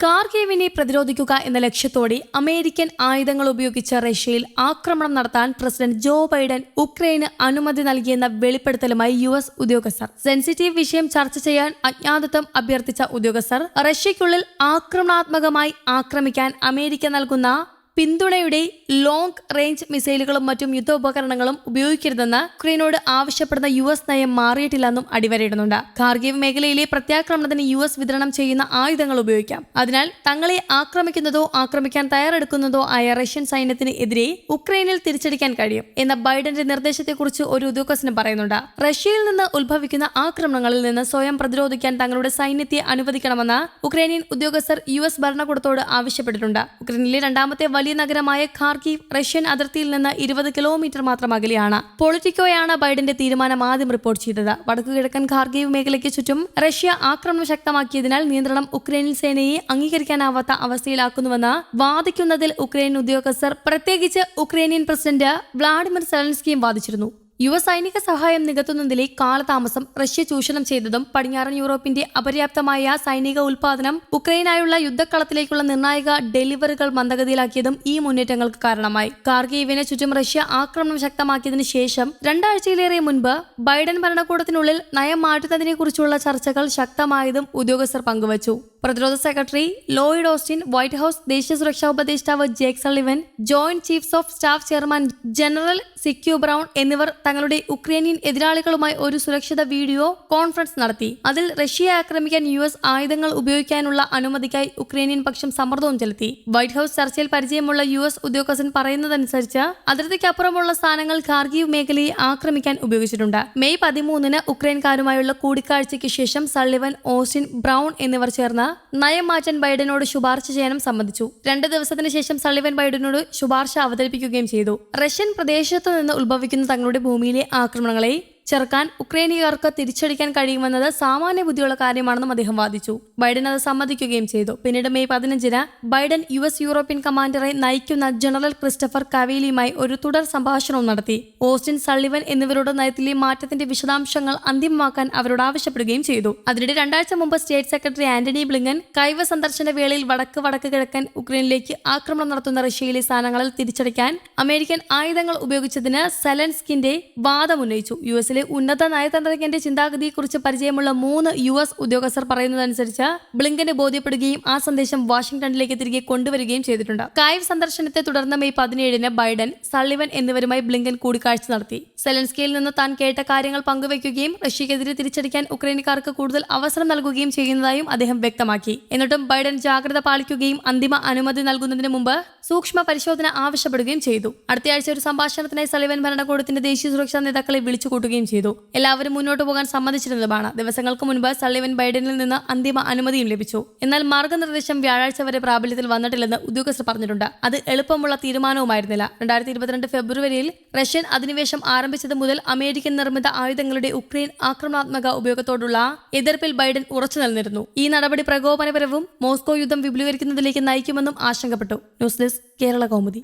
കാർഗേവിനെ പ്രതിരോധിക്കുക എന്ന ലക്ഷ്യത്തോടെ അമേരിക്കൻ ആയുധങ്ങൾ ഉപയോഗിച്ച് റഷ്യയിൽ ആക്രമണം നടത്താൻ പ്രസിഡന്റ് ജോ ബൈഡൻ ഉക്രൈന് അനുമതി നൽകിയെന്ന വെളിപ്പെടുത്തലുമായി യു എസ് ഉദ്യോഗസ്ഥർ. സെൻസിറ്റീവ് വിഷയം ചർച്ച ചെയ്യാൻ അജ്ഞാതത്വം അഭ്യർത്ഥിച്ച ഉദ്യോഗസ്ഥർ റഷ്യയ്ക്കുള്ളിൽ ആക്രമണാത്മകമായി ആക്രമിക്കാൻ അമേരിക്ക നൽകുന്ന പിന്തുണയുടെ ലോങ് റേഞ്ച് മിസൈലുകളും മറ്റും യുദ്ധോപകരണങ്ങളും ഉപയോഗിക്കരുതെന്ന് ഉക്രൈനോട് ആവശ്യപ്പെടുന്ന യു എസ് നയം മാറിയിട്ടില്ലെന്നും അടിവരയിടുന്നുണ്ട്. കാർഗീവ് മേഖലയിലെ പ്രത്യാക്രമണത്തിന് യു എസ് വിതരണം ചെയ്യുന്ന ആയുധങ്ങൾ ഉപയോഗിക്കാം. അതിനാൽ തങ്ങളെ ആക്രമിക്കുന്നതോ ആക്രമിക്കാൻ തയ്യാറെടുക്കുന്നതോ ആയ റഷ്യൻ സൈന്യത്തിന് എതിരെ ഉക്രൈനിൽ തിരിച്ചടിക്കാൻ കഴിയും എന്ന ബൈഡന്റെ നിർദ്ദേശത്തെക്കുറിച്ച് ഒരു ഉദ്യോഗസ്ഥനും പറയുന്നുണ്ട്. റഷ്യയിൽ നിന്ന് ഉത്ഭവിക്കുന്ന ആക്രമണങ്ങളിൽ നിന്ന് സ്വയം പ്രതിരോധിക്കാൻ തങ്ങളുടെ സൈന്യത്തെ അനുവദിക്കണമെന്ന് ഉക്രൈനിയൻ ഉദ്യോഗസ്ഥർ യു എസ് ഭരണകൂടത്തോട് ആവശ്യപ്പെട്ടിട്ടുണ്ട്. ഉക്രൈനിലെ രണ്ടാമത്തെ വലിയ നഗരമായ ഖാർഗീവ് റഷ്യൻ അതിർത്തിയിൽ നിന്ന് ഇരുപത് കിലോമീറ്റർ മാത്രം അകലെയാണ്. പൊളിറ്റിക്കോയാണ് ബൈഡന്റെ തീരുമാനം ആദ്യം റിപ്പോർട്ട് ചെയ്തത്. വടക്കു കിഴക്കൻ ഖാർഗീവ് മേഖലയ്ക്ക് ചുറ്റും റഷ്യ ആക്രമണം ശക്തമാക്കിയതിനാൽ നിയന്ത്രണം ഉക്രൈനിൽ സേനയെ അംഗീകരിക്കാനാവാത്ത അവസ്ഥയിലാക്കുന്നുവെന്ന് വാദിക്കുന്നതിൽ ഉക്രൈൻ ഉദ്യോഗസ്ഥർ പ്രത്യേകിച്ച് ഉക്രൈനിയൻ പ്രസിഡന്റ് വ്ളാഡിമിർ സെലൻസ്കിയും വാദിച്ചിരുന്നു. യുവ സൈനിക സഹായം നികത്തുന്നതിലെ കാലതാമസം റഷ്യ ചൂഷണം ചെയ്തതും പടിഞ്ഞാറൻ യൂറോപ്പിന്റെ അപര്യാപ്തമായ സൈനിക ഉൽപാദനം ഉക്രൈനായുള്ള യുദ്ധക്കളത്തിലേക്കുള്ള നിർണായക ഡെലിവറികൾ മന്ദഗതിയിലാക്കിയതും ഈ മുന്നേറ്റങ്ങൾക്ക് കാരണമായി. കാർഗീവിനെ ചുറ്റും റഷ്യ ആക്രമണം ശക്തമാക്കിയതിനു ശേഷം രണ്ടാഴ്ചയിലേറെ മുൻപ് ബൈഡൻ ഭരണകൂടത്തിനുള്ളിൽ നയം മാറ്റുന്നതിനെക്കുറിച്ചുള്ള ചർച്ചകൾ ശക്തമായതും ഉദ്യോഗസ്ഥർ പങ്കുവച്ചു. പ്രതിരോധ secretary Lloyd Austin White House ദേശീയ സുരക്ഷാ ഉപദേഷ്ടാവ് Jake Sullivan joint chiefs of staff chairman general CQ Brown എന്നിവർ തങ്ങളുടെ ഉക്രൈനിയൻ എതിരാളികളുമായി ഒരു സുരക്ഷിത വീഡിയോ കോൺഫറൻസ് നടത്തി. അതിൽ റഷ്യയെ ആക്രമിക്കാൻ യു എസ് ആയുധങ്ങൾ ഉപയോഗിക്കാനുള്ള അനുമതിക്കായി ഉക്രൈനിയൻ പക്ഷം സമ്മർദ്ദവും ചെലുത്തി. വൈറ്റ് ഹൌസ് ചർച്ചയിൽ പരിചയമുള്ള യു എസ് ഉദ്യോഗസ്ഥൻ പറയുന്നതനുസരിച്ച് അതിർത്തിക്കപ്പുറമുള്ള സ്ഥാനങ്ങൾ ഖാർഗീവ് മേഖലയെ ആക്രമിക്കാൻ ഉപയോഗിച്ചിട്ടുണ്ട്. മെയ് പതിമൂന്നിന് ഉക്രൈൻകാരുമായുള്ള കൂടിക്കാഴ്ചയ്ക്ക് ശേഷം സള്ളിവൻ ഓസ്റ്റിൻ ബ്രൗൺ എന്നിവർ ചേർന്ന് നയം മാറ്റാൻ ബൈഡനോട് ശുപാർശ ചെയ്യാനും സമ്മതിച്ചു. രണ്ട് ദിവസത്തിന് ശേഷം സള്ളിവൻ ബൈഡനോട് ശുപാർശ അവതരിപ്പിക്കുകയും ചെയ്തു. റഷ്യൻ പ്രദേശത്തു നിന്ന് ഉത്ഭവിക്കുന്ന തങ്ങളുടെ ഭൂമിയിലെ ആക്രമണങ്ങളെ ചെറുക്കാൻ ഉക്രൈനികർക്ക് തിരിച്ചടിക്കാൻ കഴിയുമെന്നത് സാമാന്യ ബുദ്ധിയുള്ള കാര്യമാണെന്നും അദ്ദേഹം വാദിച്ചു. ബൈഡൻ അത് സമ്മതിക്കുകയും ചെയ്തു. പിന്നീട് മെയ് പതിനഞ്ചിന് ബൈഡൻ യു എസ് യൂറോപ്യൻ കമാൻഡറെ നയിക്കുന്ന ജനറൽ ക്രിസ്റ്റഫർ കവേലിയുമായി ഒരു തുടർ സംഭാഷണവും നടത്തി. ഓസ്റ്റിൻ സള്ളിവൻ എന്നിവരുടെ നയത്തിലെ മാറ്റത്തിന്റെ വിശദാംശങ്ങൾ അന്തിമമാക്കാൻ അവരോട് ആവശ്യപ്പെടുകയും ചെയ്തു. അതിനിടെ രണ്ടാഴ്ച മുമ്പ് സ്റ്റേറ്റ് സെക്രട്ടറി ആന്റണി ബ്ലിങ്കൻ കൈവ സന്ദർശന വേളയിൽ വടക്ക് വടക്ക് കിഴക്കൻ ഉക്രൈനിലേക്ക് ആക്രമണം നടത്തുന്ന റഷ്യയിലെ സ്ഥാനങ്ങളിൽ തിരിച്ചടിക്കാൻ അമേരിക്കൻ ആയുധങ്ങൾ ഉപയോഗിച്ചതിന് സെലൻസ്കിന്റെ വാദമുന്നയിച്ചു യു എസിലെ ഉന്നത നയതന്ത്രജ്ഞന്റെ ചിന്താഗതിയെക്കുറിച്ച് പരിചയമുള്ള മൂന്ന് യു എസ് ഉദ്യോഗസ്ഥർ പറയുന്നതനുസരിച്ച് ബ്ലിങ്കന് ബോധ്യപ്പെടുകയും ആ സന്ദേശം വാഷിംഗ്ടണിലേക്ക് തിരികെ കൊണ്ടുവരികയും ചെയ്തിട്ടുണ്ട്. കായവ് സന്ദർശനത്തെ തുടർന്ന് മെയ് പതിനേഴിന് ബൈഡൻ സള്ളിവൻ എന്നിവരുമായി ബ്ലിങ്കൻ കൂടിക്കാഴ്ച നടത്തി. സെലൻസ്കിയിൽ നിന്ന് താൻ കേട്ട കാര്യങ്ങൾ പങ്കുവയ്ക്കുകയും റഷ്യക്കെതിരെ തിരിച്ചടിക്കാൻ ഉക്രൈനുകാർക്ക് കൂടുതൽ അവസരം നൽകുകയും ചെയ്യുന്നതായും അദ്ദേഹം വ്യക്തമാക്കി. എന്നിട്ടും ബൈഡൻ ജാഗ്രത പാലിക്കുകയും അന്തിമ അനുമതി നൽകുന്നതിന് മുമ്പ് സൂക്ഷ്മ പരിശോധന ആവശ്യപ്പെടുകയും ചെയ്തു. അടുത്തയാഴ്ച ഒരു സംഭാഷണത്തിനായി സളിവൻ ഭരണകൂടത്തിന്റെ ദേശീയ സുരക്ഷാ നേതാക്കളെ വിളിച്ചു കൂട്ടുകയും ചെയ്തു. എല്ലാവരും മുന്നോട്ട് പോകാൻ സമ്മതിച്ചിരുന്നതുമാണ്. ദിവസങ്ങൾക്ക് മുൻപ് സള്ളിവൻ ബൈഡനിൽ നിന്ന് അന്തിമ അനുമതിയും ലഭിച്ചു. എന്നാൽ മാർഗനിർദ്ദേശം വ്യാഴാഴ്ച വരെ പ്രാബല്യത്തിൽ വന്നിട്ടില്ലെന്ന് ഉദ്യോഗസ്ഥർ പറഞ്ഞിട്ടുണ്ട്. അത് എളുപ്പമുള്ള തീരുമാനവുമായിരുന്നില്ല. രണ്ടായിരത്തി ഇരുപത്തിരണ്ട് ഫെബ്രുവരിയിൽ റഷ്യൻ അധിനിവേശം ആരംഭിച്ചത് മുതൽ അമേരിക്കൻ നിർമ്മിത ആയുധങ്ങളുടെ ഉക്രൈൻ ആക്രമണാത്മക ഉപയോഗത്തോടുള്ള എതിർപ്പിൽ ബൈഡൻ ഉറച്ചു നിലനിരുന്നു ഈ നടപടി പ്രകോപനപരവും മോസ്കോ യുദ്ധം വിപുലീകരിക്കുന്നതിലേക്ക് നയിക്കുമെന്നും ആശങ്കപ്പെട്ടു. News desk Kerala Kaumudi.